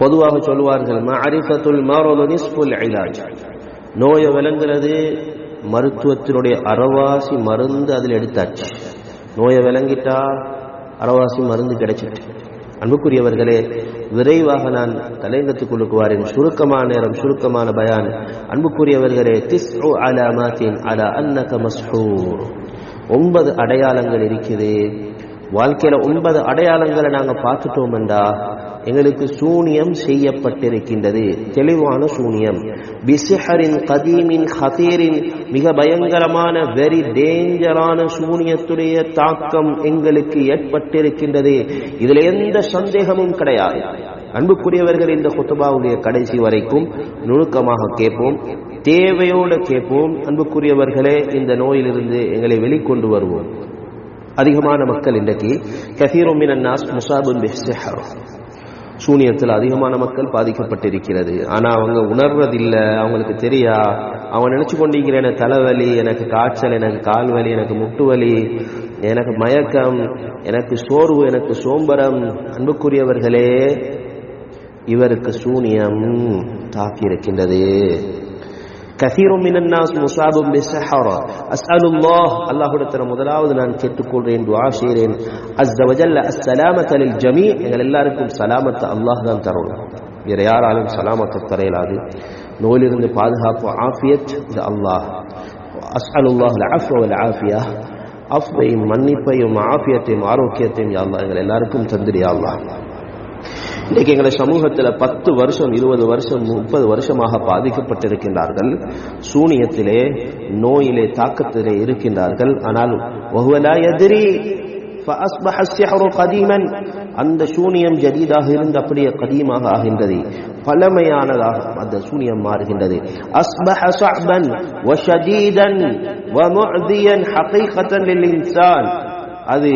பொதுவாக சொல்வார்கள் மஅரிஃபத்துல் மரது நிஸ்ஃபுல் இலாஜ். நோயை விளங்குறது மருத்துவத்தினுடைய அறவாசி மருந்து அதில் எடுத்தாச்சு. நோயை விளங்கிட்டா அறவாசி மருந்து கிடைச்சிட்டு. அன்புக்குரியவர்களே விரைவாக நான் தலையங்கத்துக்குள்ளுக்கு வாரேன் சுருக்கமான நேரம் சுருக்கமான பயான். அன்புக்குரியவர்களே திஸ் அலாமாத்தின் அலா அன்னக மஸ்ஹூர். ஒன்பது அடையாளங்கள் இருக்குது வாழ்க்கையில ஒன்பது அடையாளங்களை நாங்கள் பார்த்துட்டோம் என்றா எங்களுக்கு சூனியம் செய்யப்பட்டிருக்கின்றது. தெளிவான சூனியம். பிசிஹரின் கதீமின் ஹதீரின் மிக பயங்கரமான வெரி டேஞ்சரான சூனியத்துடைய தாக்கம் எங்களுக்கு ஏற்பட்டிருக்கின்றது. இதுல எந்த சந்தேகமும் கிடையாது. அன்புக்குரியவர்கள் இந்த குத்துபாவுடைய கடைசி வரைக்கும் நுணுக்கமாக கேட்போம். தேவையோடு கேட்போம். அன்புக்குரியவர்களே இந்த நோயிலிருந்து எங்களை வெளிக்கொண்டு வருவோம். அதிகமான மக்கள் இன்றைக்கு கசீரும் நாஸ் முசாபுன் சூனியத்தில் அதிகமான மக்கள் பாதிக்கப்பட்டிருக்கிறது. ஆனால் அவங்க உணர்வதில்லை. அவங்களுக்கு தெரியா? அவங்க நினச்சி கொண்டிருக்கிற எனக்கு தலைவலி எனக்கு காய்ச்சல் எனக்கு கால் வலி எனக்கு முட்டு வலி எனக்கு மயக்கம் எனக்கு சோர்வு எனக்கு சோம்பரம். அன்புக்குரியவர்களே இவருக்கு சூனியம் தாக்கி இருக்கின்றது كثير من الناس مصاب بالسحرة أسأل الله. الله رتنا مدلعوذ نان كتو كل رين دعا شيرين. عز وجل السلامة للجميع. يقول الله ركم سلامة. الله نان ترون. يريار عالم سلامة الطريل هذه. نولي ذن بعدها وعافية الله. أسأل الله العفو والعافية. أفضي مني بي معافية معروكية يا الله يقول الله ركم تدري يا الله, يا الله. இன்றைக்கு எங்களை சமூகத்தில் பத்து வருஷம் இருபது வருஷம் முப்பது வருஷமாக பாதிக்கப்பட்டிருக்கின்றார்கள். சூனியத்திலே நோயிலே தாக்கத்திலே இருக்கின்றார்கள். ஆனால் அந்த சூனியம் ஜதீதாக இருந்து அப்படியே கதீமாக ஆகின்றது. பழமையானதாக அந்த சூனியம் மாறுகின்றது. அஸ்பஹ ஷஅபன் வ ஷதீதன் வ முஅதியன் ஹகீகத்தன் அது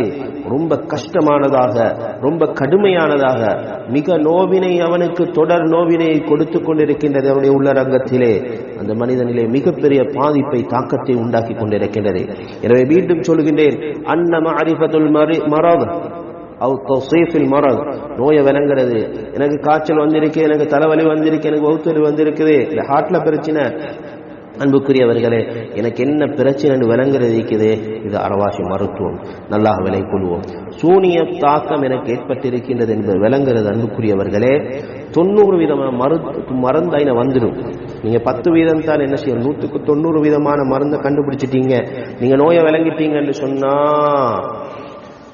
ரொம்ப கஷ்டமானதாக ரொம்ப கடுமையானதாக மிக நோவினை அவனுக்கு தொடர் நோவினை கொடுத்து கொண்டிருக்கின்றது அவனுடைய உள்ளரங்கத்திலே. அந்த மனிதனிலே மிகப்பெரிய பாதிப்பை தாக்கத்தை உண்டாக்கி கொண்டிருக்கின்றது. எனவே மீண்டும் சொல்கின்றேன் அன்னம அரிபதுல் மரத் அவு நோயை விளங்குறது. எனக்கு காய்ச்சல் வந்திருக்கு எனக்கு தலைவலி வந்திருக்கு எனக்கு வகுத்தலி வந்திருக்குது. இந்த ஹார்ட்ல பிரச்சனை. அன்புக்குரியவர்களே எனக்கு என்ன பிரச்சனைன்னு விளங்குறது இருக்குது இது அறவாசி மருத்துவம். நல்லா விலை கொள்வோம். சூனிய தாக்கம் எனக்கு ஏற்பட்டிருக்கின்றது என்பது விளங்குறது அன்புக்குரியவர்களே. தொண்ணூறு விதமான மருந்து அதில் வந்துடும். நீங்க பத்து வீதம் தான் என்ன செய்யணும்? நூற்றுக்கு தொண்ணூறு விதமான மருந்தை கண்டுபிடிச்சிட்டீங்க. நீங்க நோயை விளங்கிட்டீங்கன்னு சொன்னா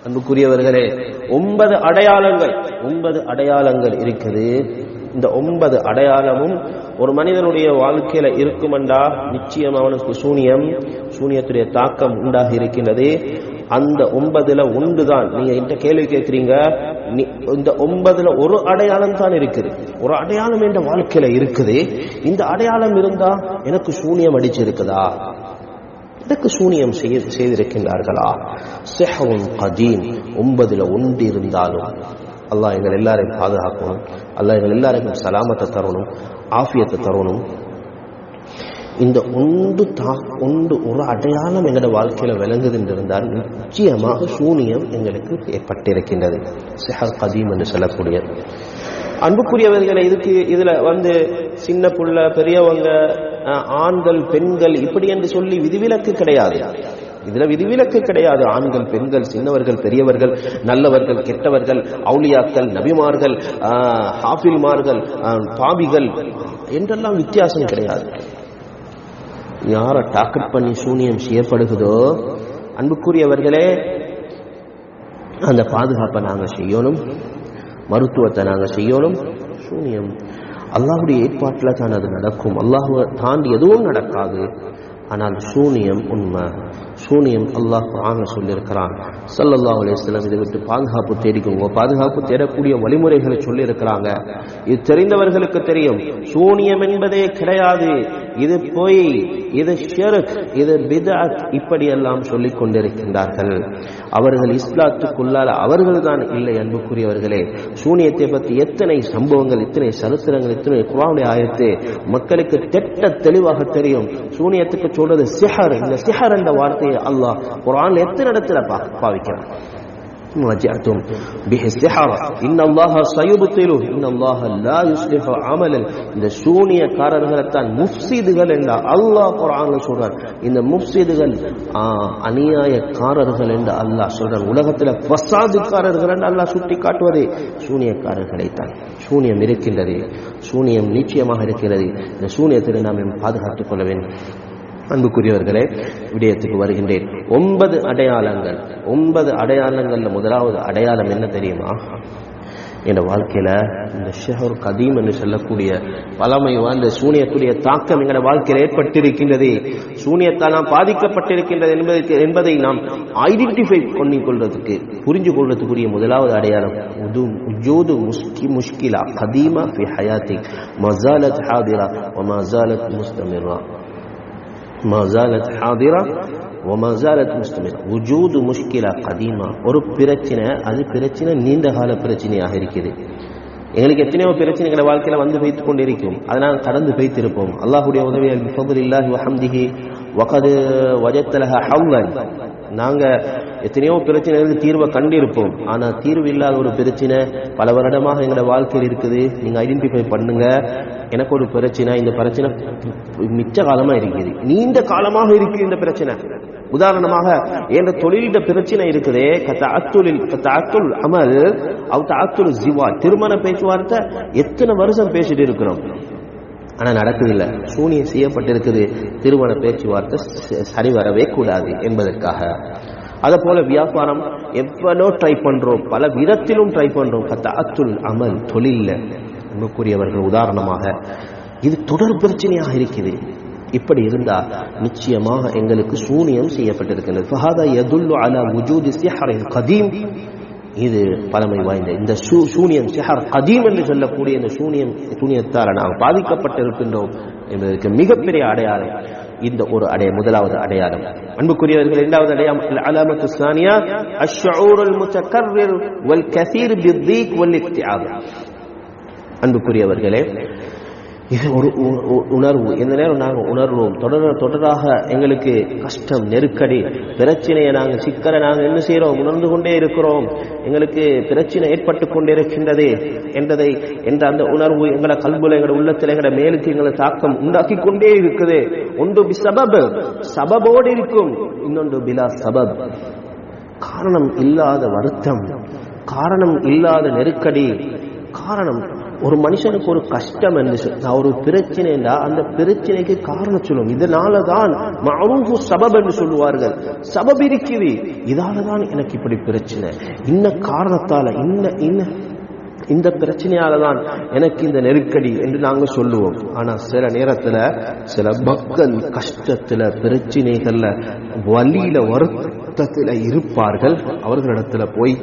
அன்புக்குரியவர்களே ஒன்பது அடையாளங்கள் ஒன்பது அடையாளங்கள் இருக்குது. இந்த ஒன்பது அடையாளமும் ஒரு மனிதனுடைய வாழ்க்கையில இருக்குமெண்டா? நிச்சயம் அவனுக்கு சூனியம் சூனியத்துடைய தாக்கம் உண்டாகி இருக்கின்றது. அந்த ஒன்பதுல ஒன்றுதான். நீங்க இந்த கேள்வி கேட்கிறீங்க. இந்த ஒன்பதுல ஒரு அடையாளம் தான் இருக்குது. ஒரு அடையாளம் என்ற வாழ்க்கையில இருக்குது. இந்த அடையாளம் இருந்தா எனக்கு சூனியம் அடிச்சிருக்குதா? எனக்கு சூனியம் செய்திருக்கின்றார்களா? செஹவும் கதீம். ஒன்பதுல ஒன்று இருந்தாலும் அல்லாஹ் எங்கள் எல்லாரையும் பாதுகாக்கணும். அல்லாஹ் எங்கள் எல்லாருக்கும் சலாமத்தை தரணும் ஆஃபியத்தை தரணும். இந்த ஒன்று தா ஒன்று ஒரு அடையாளம் எங்களோட வாழ்க்கையில விளங்குது என்றிருந்தால் நிச்சயமாக சூனியம் எங்களுக்கு ஏற்பட்டிருக்கின்றது. செஹர் கதீம் என்று சொல்லக்கூடிய. அன்புக்குரியவர்களை இதுக்கு இதுல வந்து சின்ன புள்ள பெரியவங்க ஆண்கள் பெண்கள் இப்படி என்று சொல்லி விதிவிலக்கு கிடையாது. இதுல விதிவிலக்கு கிடையாது. ஆண்கள் பெண்கள் சின்னவர்கள் பெரியவர்கள் நல்லவர்கள் கெட்டவர்கள் அவுளியாக்கள் நபிமார்கள் ஹாஃபில்மார்கள் பாபிகள் என்றெல்லாம் வித்தியாசம் கிடையாது. யாரை டாக்கெட் பண்ணி சூனியம் செய்யப்படுகிறதோ அன்புக்குரியவர்களே அந்த பாதுகாப்பை நாங்கள் செய்யணும் மருத்துவத்தை நாங்கள் செய்யணும் சூனியம். அல்லாஹுடைய ஏற்பாட்டில் தான் அது நடக்கும். அல்லாஹுவை தாண்டி எதுவும் நடக்காது. ஆனால் சூனியம் உண்மை. சூனியம் அல்லாஹ் ஆக சொல்லியிருக்கிறான். சல்லல்லா அலையம் இதை விட்டு பாதுகாப்பு தேடிக்கோங்க பாதுகாப்பு தேடக்கூடிய வழிமுறைகளை சொல்லியிருக்கிறாங்க. இது தெரிந்தவர்களுக்கு தெரியும். சூனியம் என்பதே கிடையாது. இது போய் இது ஷெருக் இது பிதாத் இப்படியெல்லாம் சொல்லிக் கொண்டிருக்கின்றார்கள். அவர்கள் இஸ்லாத்துக்குள்ளால அவர்கள் தான் இல்லை அன்புக்குரியவர்களே. சூனியத்தை பற்றி எத்தனை சம்பவங்கள் இத்தனை சரித்திரங்கள் இத்தனை குரானுடைய ஆயத்து மக்களுக்கு திட்ட தெளிவாக தெரியும். சூனியத்துக்கு சொல்றது சிஹர். இந்த சிஹர் என்ற வார்த்தையை அல்லாஹ் குரான் எத்தனை இடத்துல பாவிக்கிறான் رجعتم به السحر إن الله سيبطله إن الله لا يصلح عملا இந்த சூனியக்காரர்களைத்தான் முஃப்சிதுகள் என்ற அல்லாஹ் குர்ஆன்ல சொல்றார் இந்த முஃப்சிதுகள் ஆ, அநியாயக்காரர்கள் என்று அல்லாஹ் சொல்றார் உலகத்துல ஃபசாதுக்காரர்கள் என்று அல்லாஹ் சுட்டி காட்டுவதே சூனியக்காரர்களைத்தான் சூனியம் இருக்கின்றது சூனியம் நிச்சயமாக இருக்கிறது இந்த சூனியத்தை நாம் பாதுகாத்துக் கொள்ள வேண்டும் அன்புக்குரியவர்களே விடயத்துக்கு வருகின்றேன். ஒன்பது அடையாளங்கள் ஒன்பது அடையாளங்களில் முதலாவது அடையாளம் என்ன தெரியுமா? என் வாழ்க்கையில் இந்த ஷெஹர் கதீம் என்று சொல்லக்கூடிய பழமை வாழ்ந்த சூனியத்துடைய தாக்கம் எங்களோட வாழ்க்கையில் ஏற்பட்டிருக்கின்றது. சூனியத்தால் பாதிக்கப்பட்டிருக்கின்றது என்பதற்கு என்பதை நாம் ஐடென்டிஃபை பண்ணிக்கொள்றதுக்கு புரிஞ்சு கொள்றதுக்குரிய முதலாவது அடையாளம் உது உஜோது முஸ்கி முஷ்கிலா கதீமா ஃபி ஹயாத்தி மசாலத் ஹாதிரா மசாலத் முஸ்தமிரா. ما زالت حاضرة وما زالت مستمرة وجود مشكلة قديمة ஒரு பிரச்சனை அது பிரச்சனை நீண்ட கால பிரச்சனையாக இருக்குது எங்களுக்கு எத்தனையோ பிரச்சனைகளை வாழ்க்கையில வந்து வைத்துக் கொண்டிருக்கும் அதனால் கடந்து வைத்திருப்போம் அல்லாஹுடைய உதவியால் பிஃபதுலில்லாஹி வஹம்திஹி வகது வஜத்தலக ஹவ்வன் நாங்க எத்தனையோ பிரச்சனைகளுக்கு தீர்வை கண்டிருப்போம். ஆனா தீர்வு இல்லாத ஒரு பிரச்சனை பல வருடமாக எங்களோட வாழ்க்கையில் இருக்குது. நீங்க ஐடென்டிஃபை பண்ணுங்க. எனக்கு ஒரு பிரச்சனை இந்த பிரச்சனை மிச்ச காலமா இருக்குது. நீண்ட காலமாக இருக்கு இந்த பிரச்சனை. உதாரணமாக என்ற தொழிலிட பிரச்சனை இருக்குதே. கத்தாத்துலில் கத்தாத்துல் அமல் அவ் தாத்துல் ஜிவா திருமண பேச்சுவார்த்தை எத்தனை வருஷம் பேசிட்டு இருக்கிறோம். ஆனால் நடக்குதில்லை சூனியம் செய்யப்பட்டிருக்குது. திருமண பேச்சுவார்த்தை சரி வரவே கூடாது என்பதற்காக. அதே போல வியாபாரம் எவ்வளோ ட்ரை பண்ணுறோம் பல விதத்திலும் ட்ரை பண்றோம். கத்தாத்துல் அமல் தொழிலில். அன்புக்குரியவர்கள் உதாரணமாக இது தொடர் பிரச்சனையாக இருக்குது. இப்படி இருந்தால் நிச்சயமாக எங்களுக்கு சூனியம் செய்யப்பட்டிருக்கிறது இது பழமை வாய்ந்த இந்த சூ- சூனியம் சிஹர் கதீம் என்று சொல்லக்கூடிய இந்த சூனியம் சூனியத்தால் நாம் பாதிக்கப்பட்டிருக்கின்றோம் என்பதற்கு மிகப்பெரிய அடையாளம் இந்த ஒரு அடைய முதலாவது அடையாளம். அன்புக்குரியவர்கள் இரண்டாவது அடையாளம் அலாமத்து சானியா அஷ்ஷூருல் முத்தகர்ரிர் வல் கசீர் பித்தீக் வல் இக்திஆப் அன்புக்குரியவர்களே இது ஒரு உ- உ- உணர்வு. எந்த நேரம் நாங்கள் உணர்வோம். தொடர தொடராக எங்களுக்கு கஷ்டம் நெருக்கடி பிரச்சனையை நாங்கள் சிக்கலை நாங்கள் என்ன செய்கிறோம்? உணர்ந்து கொண்டே இருக்கிறோம். எங்களுக்கு பிரச்சனை ஏற்பட்டு கொண்டே இருக்கின்றது என்றதை என்ற அந்த உணர்வு எங்களை கல்புல எங்களோட உள்ளத்தில் எங்களோட மேலுக்கு எங்களை தாக்கம் உண்டாக்கி கொண்டே இருக்குது. ஒன்று பி சபப். சபபோடு இருக்கும். இன்னொன்று பிலா சபப். காரணம் இல்லாத வருத்தம். காரணம் இல்லாத நெருக்கடி. காரணம் ஒரு மனுஷனுக்கு ஒரு கஷ்டம் என்று நான் ஒரு பிரச்சனைண்டா அந்த பிரச்சனைக்கு காரணம் சொல்லும் இதனால தான் மஅரூஃபு சபப் என்று சொல்லுவார்கள். சபப் இருக்குது இதால தான் எனக்கு இப்படி பிரச்சனை. இன்ன காரணத்தால இன்ன இன்ன இந்த பிரச்சனையால தான் எனக்கு இந்த நெருக்கடி என்று நாங்க சொல்லுவோம். ஆனா சில நேரத்துல சில மக்கள் கஷ்டத்துல பிரச்சனைகள்ல வலியில வருத்தத்துல இருப்பார்கள். அவர்களிடத்துல போய்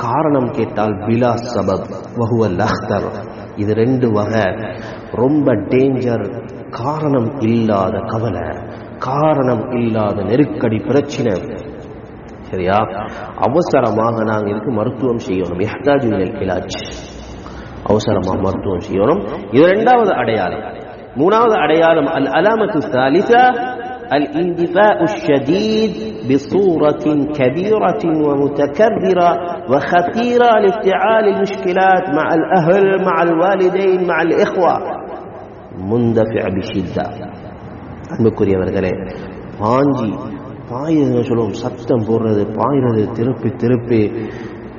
காரணம் கேட்டால் பிலா சபப் வஹுவல் அஹ்தர் இது ரெண்டு வகை. ரொம்ப டேஞ்சர் காரணம் இல்லாத கவலை காரணம் இல்லாத நெருக்கடி பிரச்சனை. சரியா? அவசரமாக நாங்கள் இதுக்கு மருத்துவம் செய்யணும். எஹ்தாஜ் இலாஜ். அவசரமாக மருத்துவம் செய்யணும். இது ரெண்டாவது அடையாளம். மூணாவது அடையாளம் அல் அலாமத்து சாலிசா الاندفاع الشديد بصورة كبيرة ومتكررة وخطيرة لافتعال المشكلات مع الأهل مع الوالدين مع الإخوة مندفع بشدة அன்புக்குரியவர்களே பாஞ்சி பாயுதுன்னு சொல்லுவோம் சத்தம் போடுறது பாயிறது திருப்பி திருப்பி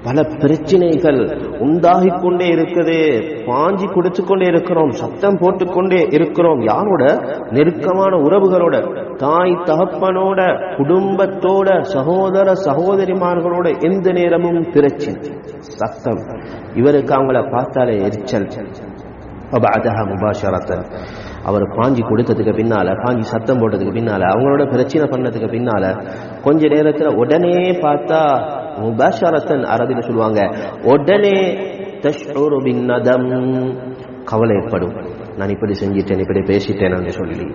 பல பிரச்சனைகள் உண்டாகி கொண்டே இருக்குது. பாஞ்சி குடிச்சு கொண்டே இருக்கிறோம் சத்தம் போட்டுக்கொண்டே இருக்கிறோம். யாரோட? நெருக்கமான உறவுகளோட தாய் தகப்பனோட குடும்பத்தோட சகோதர சகோதரிமார்களோட எந்த நேரமும் பிரச்சனை. சத்தம். இவருக்கு அவங்கள பார்த்தாலே எரிச்சல். அபாதக முபாஷரத்தன். அவர் பாஞ்சி கொடுத்ததுக்கு பின்னால பாஞ்சி சத்தம் போட்டதுக்கு பின்னால அவங்களோட பிரச்சனை பண்ணதுக்கு பின்னால கொஞ்ச நேரத்தில் உடனே பார்த்தா முபாஷரத்தன் அரபில சொல்லுவாங்க. உடனே தஷ்உரு பின் நதம் கவலைப்படும் நான் இப்படி செஞ்சிட்டேன் இப்படி பேசிட்டேன் சொல்லி.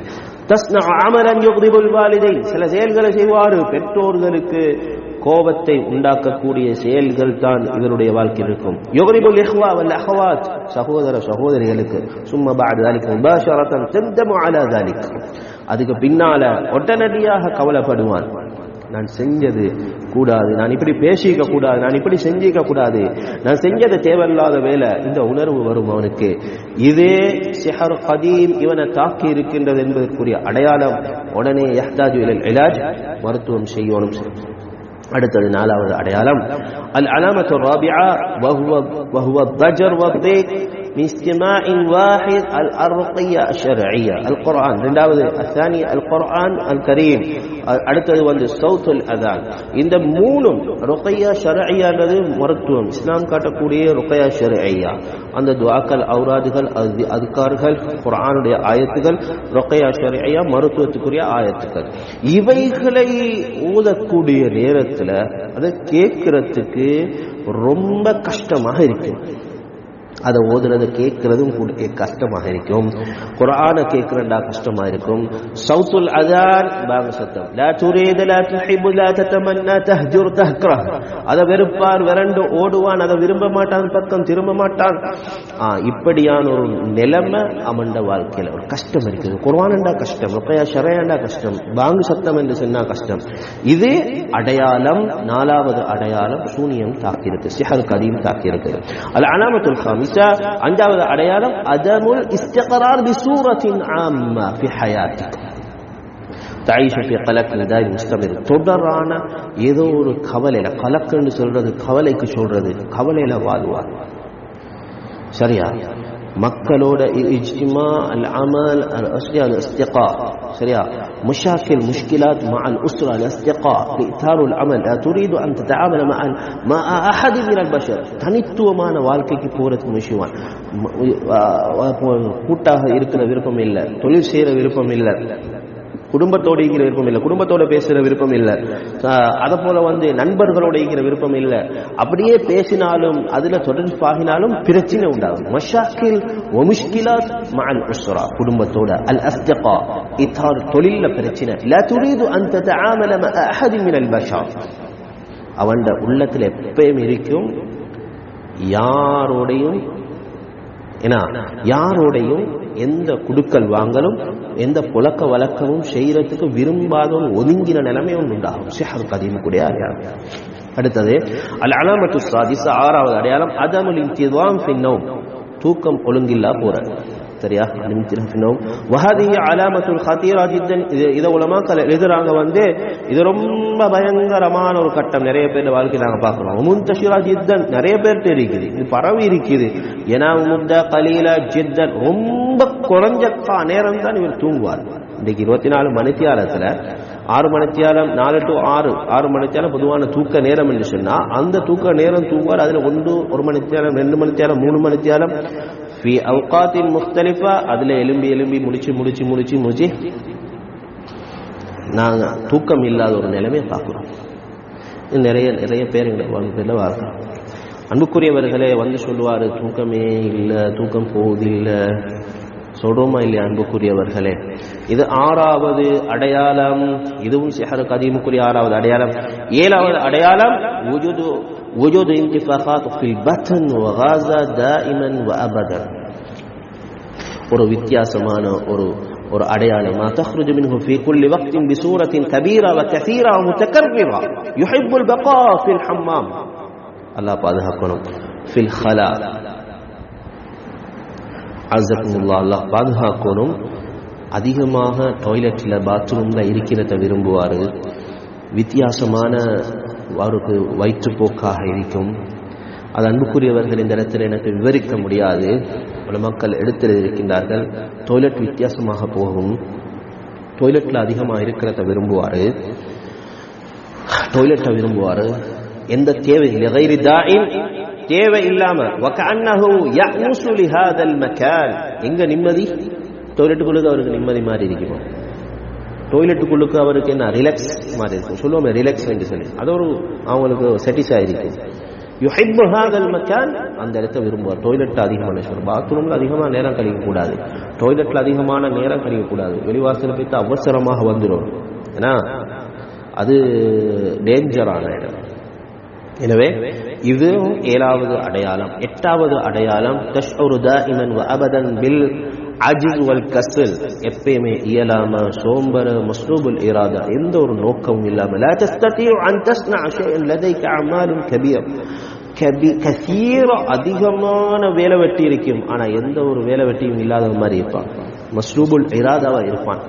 தஸ்னா அமரன் யுக்ரிபுல் வாலிதை சில செயல்களை செய்வாரு. பெற்றோர்களுக்கு கோபத்தை உண்டாக்கக்கூடிய செயல்கள் தான் இவருடைய வாழ்க்கையில் இருக்கும். யுக்ரிபுல் இஹ்வா வல் அஹவாத். சகோதர சகோதரிகளுக்கு. சும்மா பாடு. தாலிக் முபாஷரத்தன். தந்தமு அலா தாலிக். அதுக்கு பின்னால உடனடியாக கவலைப்படுவான். நான் செஞ்சது கூடாது. நான் இப்படி பேசிக்க கூடாது. நான் இப்படி செஞ்சிக்க கூடாது. நான் செஞ்சது தேவையில்லாத வேலை. இந்த உணர்வு வரும் அவனுக்கு. இதே சிஹர் கதீம் இவனை தாக்கி இருக்கின்றது என்பதற்குரிய அடையாளம் உடனே யஹ்தாஜு இலாஜ் மருத்துவம் செய்யணும். அடுத்தது நாலாவது அடையாளம். அல் அலாமத்து ராபியா وهو وهو الضجر والضيق من استماع واحد الرقية الشرعية القرآن ரெண்டாவது الثاني القرآن الكريم அடுத்தது வந்து சவுத்துல் அதான் இந்த மூணும் ருக்கையா ஷரஐயான்றது மருத்துவம் இஸ்லாம் காட்டக்கூடிய ருக்கையா ஷரஐயா அந்த துவாக்கள் அவுராதுகள் அதுக்கார்கள் குரானுடைய ஆயத்துகள் ருக்கையா ஷரஐயா மருத்துவத்துக்குரிய ஆயத்துக்கள் இவைகளை ஊதக்கூடிய நேரத்துல அதை கேட்கறதுக்கு ரொம்ப கஷ்டமாக இருக்கும் அதை ஓதுறதை கேட்கறதும் கூட கஷ்டமாக இருக்கும் குரான கேட்கிறண்டா கஷ்டமா இருக்கும் சவுத்துல் அதான் பாங்க சத்தம். லா துரீது லா துஹிபு லா தத்தமன்னா தஹ்ஜுர் தஹ்க்ரா அதை வெறுப்பார் விரண்டு ஓடுவான் அதை விரும்ப மாட்டான் பக்கம் திரும்ப மாட்டான். இப்படியான ஒரு நிலைமை அவன்ட வாழ்க்கையில ஒரு கஷ்டம் இருக்குது. குர்ஆனண்டா கஷ்டம் ருக்கையா ஷரையாண்டா கஷ்டம் பாங்கு சத்தம் என்று சொன்னா கஷ்டம். இது அடையாளம் நாலாவது அடையாளம் சூனியம் தாக்கியிருக்கு சிஹர் கதீம் தாக்கியிருக்கு. அது அனாமத்துல் ஹாமிஸ் அஞ்சாவது அடையாளம் அதமுல் இஸ்தகரார் பிசூரத்தின் ஆம்மா பி ஹயாத்திக் தாயிஷு ஃபி கலக்கில் தான் முஸ்தமிர் தொடரான ஏதோ ஒரு கவலையில கலக்குன்னு சொல்றது கவலைக்கு சொல்றது கவலையில வாழ்வார் சரியா மக்களோட இஜ்திமா அல் அமல் அல் அஸ்லியா அல் இஸ்திகா சரியா مشاكل مشكلات مع الأسرة الاستقاء إثار العمل لا تريد أن تتعامل مع مع أحد من البشر தனித்துவமான வாழ்க்கைக்கு போறதுக்கு முயற்சிவான் கூட்டாக இருக்கிற விருப்பம் இல்லை தொழில் செய்யற விருப்பம் இல்லை குடும்பத்தோடு இருக்கிற விருப்பம் இல்லை. குடும்பத்தோட பேசுகிற விருப்பம் இல்லை. அதை போல வந்து நண்பர்களோட இருக்கிற விருப்பம் இல்லை. அப்படியே பேசினாலும் அதுல தொடர்பாகினாலும் பிரச்சனை உண்டாகும். மஷாக்கில் ஒமுஷ்கிலாத் மஅல் உஸ்ரா குடும்பத்தோட. அல் அஸ்தகா இத்தார் தொழில பிரச்சனை. லா துரீது அந்த ததஆமல மஅ அஹத் மின் அல் அவன் உள்ளத்தில் எப்பயும் இருக்கும் யாரோடையும் ஏன்னா யாரோடையும் எந்த குடுக்கல் வாங்கலும் எந்த புழக்க வழக்கமும் செய்யறதுக்கு விரும்பாதவன் ஒதுங்கின நிலைமை ஒன்று உண்டாகும். ஷேஹர் கதீம் கூட அடையாளம். அடுத்தது அல் அலாமத்து சாதிச ஆறாவது அடையாளம் அதமுல் இன்திதாம் சின்னம் தூக்கம் ஒழுங்கில்லா போற சரியா? ஃபின்னோம் வஹதிஹி அலாமத்துல் ஹத்தீரா ஜித்தன். இது இதை உலமாக்கள் எழுதுறாங்க வந்து இது ரொம்ப பயங்கரமான ஒரு கட்டம். நிறைய பேர் வாழ்க்கை நாங்க பார்க்குறோம். முந்தஷிரா ஜித்தன் நிறைய பேர்கிட்ட இருக்குது இது பரவி இருக்குது. ஏன்னா முத்த கலீலா ஜித்தன் ரொம்ப குறைஞ்ச நேரம் தான் இவர் தூங்குவார். இன்னைக்கு இருபத்தி நாலு மணித்தியாலத்தில் ஆறு மணித்தியாலம் நாலு டு ஆறு ஆறு மணித்தியாலம் பொதுவான தூக்க நேரம் என்று சொன்னா அந்த தூக்க நேரம் தூங்குவார். அதுல ஒன்று ஒரு மணித்தியாலம் ரெண்டு மணித்தியாலம் மூணு மணித்தியாலம் ஃபி அவுகாத்தின் முக்தலிஃபா அதுல எலும்பி எலும்பி முடிச்சு முடிச்சு முடிச்சு முடிச்சு நாங்க தூக்கம் இல்லாத ஒரு நிலைமையை பார்க்கிறோம் நிறைய நிறைய பேர் எங்களை வகுப்பில் பார்க்கிறோம் அன்புக்குரியவர்களே வந்து சொல்லுவாரு தூக்கமே இல்லை தூக்கம் போவதில்லை சொல்றோமா இல்லையா அன்புக்குரியவர்களே இது ஆறாவது அடையாளம் இதுவும் சிஹரு கதீமுக்குரிய ஆறாவது அடையாளம் ஏழாவது அடையாளம் وجود وجود انتفاخات في البطن وغازة دائما وابدا ஒரு வித்தியாசமான ஒரு ஒரு அடையாளமா تخرج منه في كل وقت بصورة كبيرة وكثيرة ومتكررة يحب البقاء في الحمام الله பாதுகாக்கணும் في الخلاء அசக்குமுல்லா அல்லாஹ் பாதுகாக்கணும் அதிகமாக டாய்லெட்டில் பாத்ரூமில் இருக்கிறத விரும்புவார் வித்தியாசமான அவருக்கு வயிற்றுப்போக்காக இருக்கும் அது அன்புக்குரியவர்கள் இந்த இடத்துல எனக்கு விவரிக்க முடியாது பல மக்கள் எடுத்து இருக்கின்றார்கள் வித்தியாசமாக போகும். டொய்லெட்டில் அதிகமாக இருக்கிறத விரும்புவார். டொய்லெட்டை விரும்புவார். எந்த தேவை தேவை இல்லாம. எங்க நிம்மதி? டொய்லெட்டுக்குள்ளுக்கு அவருக்கு நிம்மதி மாதிரி இருக்குமா? டொய்லெட்டுக்குள்ளுக்கு அவருக்கு என்ன? ரிலாக்ஸ் மாதிரி இருக்கும். சொல்லுவோமே ரிலாக்ஸ் என்று சொல்லி. அது ஒரு அவங்களுக்கு சாட்டிஸ்ஃபை இருக்கும். யுஹிப்பு ஹாதல் அந்த இடத்த விரும்புவார் டாய்லெட் அதிகமான சொல்லும் பாத்ரூம்ல அதிகமாக நேரம் கழிக்கக்கூடாது டாய்லெட்ல அதிகமான நேரம் கழிக்கக்கூடாது வெளிவாசல் போய்த்து அவசரமாக வந்துடும் ஏன்னா அது டேஞ்சரான இடம் எனவே இதுவும் ஏழாவது அடையாளம் எட்டாவது அடையாளம் தஷ்உரு தாஇமன் வ அபதன் பில் அஜிஸ் வல் கசல் எப்பயுமே இயலாம சோம்பர மஸ்லூபுல் இராதா எந்த ஒரு நோக்கமும் இல்லாம لا تستطيع أن تصنع شيئا لديك أعمال كبير கபி கசீர அதிகமான வேலை வெட்டி இருக்கும் ஆனா எந்த ஒரு வேலை வெட்டியும் இல்லாத மாதிரி இருப்பான் மஸ்லூபுல் இராதாவா இருப்பான்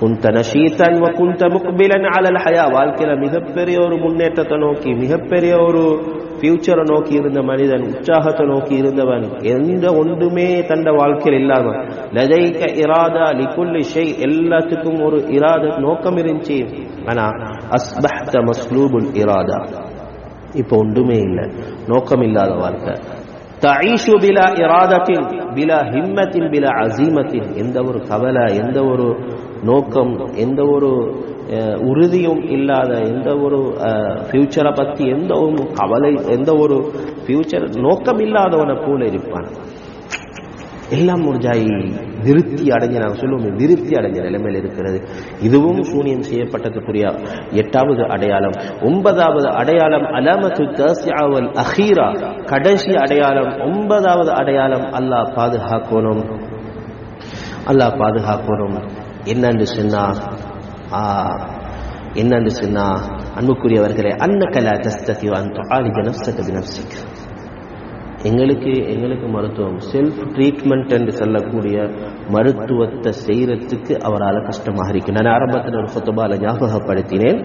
குந்த நஷீத்தன் வ குந்த முக்பிலன் அலல் ஹயா வாழ்க்கையில மிகப்பெரிய ஒரு முன்னேற்றத்தை நோக்கி மிகப்பெரிய ஒரு ஃபியூச்சரை நோக்கி இருந்த மனிதன் உற்சாகத்தை நோக்கி இருந்தவன் எந்த ஒன்றுமே தந்த வாழ்க்கையில் இல்லாமல் லஜைக்க இராதா லிகுல்லி ஷெய் எல்லாத்துக்கும் ஒரு இராத நோக்கம் இருந்துச்சு. ஆனா அஸ்பஹ்த மஸ்லூபுல் இராதா. இப்போ ஒன்றுமே இல்லை. நோக்கம் இல்லாத வாழ்க்கை. தஈஷு பிலா இராதத்தின் பிலா ஹிம்மத்தின் பிலா அசீமத்தின் எந்த ஒரு கவலை எந்த ஒரு நோக்கம் எந்த ஒரு உறுதியும் இல்லாத எந்த ஒரு ஃபியூச்சரை பற்றி எந்த ஒரு கவலை எந்த ஒரு ஃபியூச்சர் நோக்கம் இல்லாதவனை போல இருப்பான். எல்லாம் முடிஞ்சாய் விருத்தி அடைஞ்ச நாங்கள் சொல்லுவோம் விருத்தி அடைஞ்ச நிலைமையில் இருக்கிறது. இதுவும் சூனியம் செய்யப்பட்டதுக்குரிய எட்டாவது அடையாளம். ஒன்பதாவது அடையாளம் அலாமத்து தாசியாவல் அஹீரா. கடைசி அடையாளம் ஒன்பதாவது அடையாளம் அல்லாஹ் பாதுகாக்கணும். அல்லாஹ் பாதுகாக்கணும். என்னன்னு சொன்னா? என்னன்னு சொன்னா? அன்புக்குரியவர்களே அன்னக்கலா தஸ்ததி அன் ஆலிஜ நஃப்ஸக பினஃப்ஸிக் எங்களுக்கு எங்களுக்கு மருத்துவம் செல்ஃப் ட்ரீட்மெண்ட் என்று சொல்லக்கூடிய மருத்துவத்தை செய்யறதுக்கு அவரால் கஷ்டமாக இருக்கு. நான் ஆரம்பத்தில் ஒரு ஃபத்துபால ஞாபகப்படுத்தினேன்.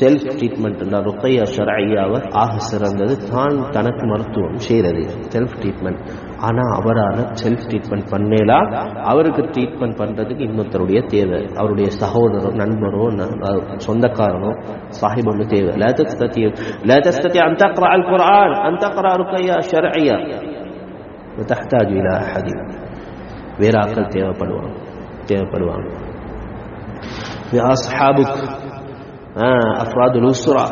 செல்ஃப் ட்ரீட்மெண்ட் ருக்கையா ஷரையாவை ஆக சிறந்தது. தான் தனக்கு மருத்துவம் செய்கிறது செல்ஃப் ட்ரீட்மெண்ட் ஆனால் அவரால் செல்ஃப் ட்ரீட்மெண்ட் பண்ணலா அவருக்கு ட்ரீட்மெண்ட் பண்ணுறதுக்கு இன்னொருத்தருடைய தேவை. அவருடைய சகோதரோ நண்பரோ சொந்தக்காரனோ சாஹிப் சாஹிபனோ தேவை. வேற ஆக்கள் தேவைப்படுவாங்க. தேவைப்படுவாங்க. அஃப்ராது உஸ்ரா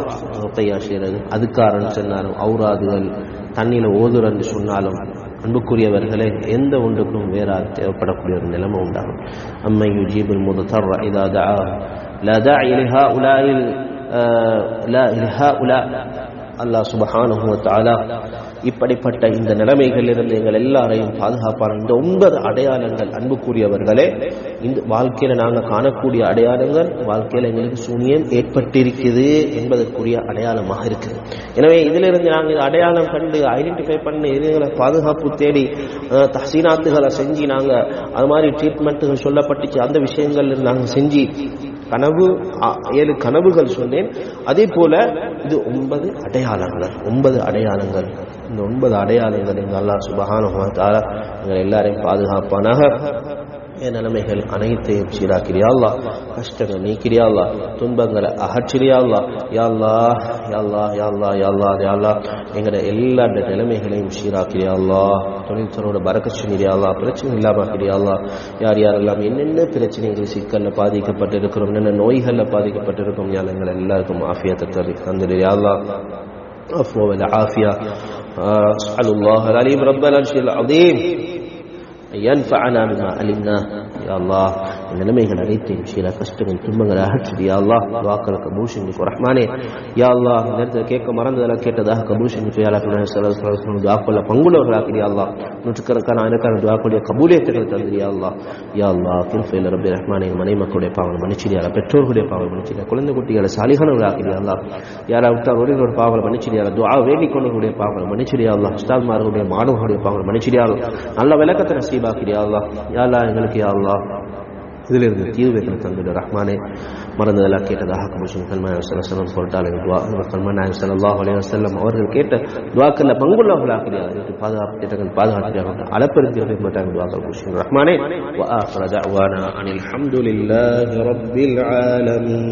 கையா செய்யறது அதுக்காரன்னு சொன்னாலும் அவுராதுகள் தண்ணியில் ஓதுறன்னு சொன்னாலும் அன்புக்குரியவர்களே எந்த ஒன்றுக்கும் வேறாக தேவைப்படக்கூடிய ஒரு நிலைமை உண்டாகும் அம்மை யுஜீபுல் முதர் இதா தா லதா இலிஹா உலாயில் லா இலிஹா உலா அல்லாஹ் சுபஹானஹு வ தஆலா இப்படிப்பட்ட இந்த நிலைமைகளிலிருந்து எங்கள் எல்லாரையும் பாதுகாப்பான இந்த ஒன்பது அடையாளங்கள் அன்புக்குரியவர்களே இந்த வாழ்க்கையில நாங்கள் காணக்கூடிய அடையாளங்கள் வாழ்க்கையில எங்களுக்கு சூனியம் ஏற்பட்டிருக்குது என்பதற்குரிய அடையாளமாக இருக்குது. எனவே இதிலிருந்து நாங்கள் அடையாளம் கண்டு ஐடென்டிஃபை பண்ணி இதுகளை பாதுகாப்பு தேடி தசீனாத்துகளை செஞ்சு நாங்கள் அது மாதிரி ட்ரீட்மெண்ட்டுகள் சொல்லப்பட்டுச்சு அந்த விஷயங்கள் நாங்கள் செஞ்சு கனவு ஏழு கனவுகள் சொன்னேன். அதே போல இது ஒன்பது அடையாளங்கள் ஒன்பது அடையாளங்கள். இந்த ஒன்பது அடையாளங்கள் எங்கள் அல்லா சுபகான எங்கள் எல்லாரையும் பாதுகாப்பானாக. என் நிலைமைகள் அனைத்தையும் சீராக்கிறியா அல்லாஹ் கஷ்டங்கள் நீக்கிறியா அல்லாஹ் துன்பங்களை அகற்றிறியா அல்லாஹ் யா அல்லாஹ் யா அல்லாஹ் யா அல்லாஹ் யா அல்லாஹ் யா அல்லாஹ் எங்களோட எல்லா நிலைமைகளையும் சீராக்கிறியா அல்லாஹ் தொழில்துறையோட பறக்கச்சினியா அல்லாஹ் பிரச்சனை இல்லாம ஆக்கிறியா அல்லாஹ் யார் யாரெல்லாம் என்னென்ன பிரச்சனைகள் சிக்கல்ல பாதிக்கப்பட்டிருக்கிறோம் என்னென்ன நோய்கள்ல பாதிக்கப்பட்டிருக்கோம் யா எங்கள் எல்லாருக்கும் ஆஃபியத்தை தரு தந்துடு யா அல்லாஹ் عفو والعافية آه، أسأل الله العليم رب العرش العظيم أن ينفعنا بما علمناه يا الله. நிலைமைகள் அனைத்தையும் சில கஷ்டங்கள் துன்பங்கள் அகற்றி யாழ்லா வாக்கள வாக்களை ரஹ்மானே. யாழ்லா இந்த நேரத்தில் கேட்க மறந்ததெல்லாம் கேட்டதாக கபூஷன் செஞ்சு யா அல்லாஹ் பங்குள்ளவர்களாக்கி யா நூற்றுக்கணக்கான ஆயிரக்கான துவாக்களுடைய கபூலியத்துகள் தந்து யாழ்லா அல்லாஹ். யா அல்லாஹ் ரஹ்மானே மனை மக்களுடைய பாவங்கள் மன்னிச்சிடியா பெற்றோர்களுடைய பாவங்கள் மன்னிச்சிடியா குழந்தை குட்டிகளை சாலிகானவர்களாக்கி யாழ்லா யாரா விட்டார் ஒருவரோட பாவங்களை மன்னிச்சிடியா துவா வேண்டிக் கொண்டவர்களுடைய பாவங்களை மன்னிச்சிடியா உஸ்தாத்மார்களுடைய மாணவர்களுடைய பாவங்களை மன்னிச்சிடியா நல்ல விளக்கத்தை நசீபாக்கிறியா அல்லாஹ். எங்களுக்கு யாழ்லா இதிலிருந்து தீர்வு எங்களுக்கு தந்துடு ரஹ்மானே மறந்ததெல்லாம் கேட்டதாக கமிஷன் கல்மாய் வசலம் சொல்லிட்டாங்க துவா கல்மாய் சல்லாஹ் அலி வசல்லம் அவர்கள் கேட்ட துவாக்களில் பங்குள்ளவர்களாக்கிறார் எங்களுக்கு பாதுகாப்பு திட்டங்கள் பாதுகாப்பு அளப்பெருத்தி வைக்க மாட்டாங்க துவாக்கள் குஷன் ரஹ்மானே அனில் அஹமதுல்லாஹி ரப்பில் ஆலமீன்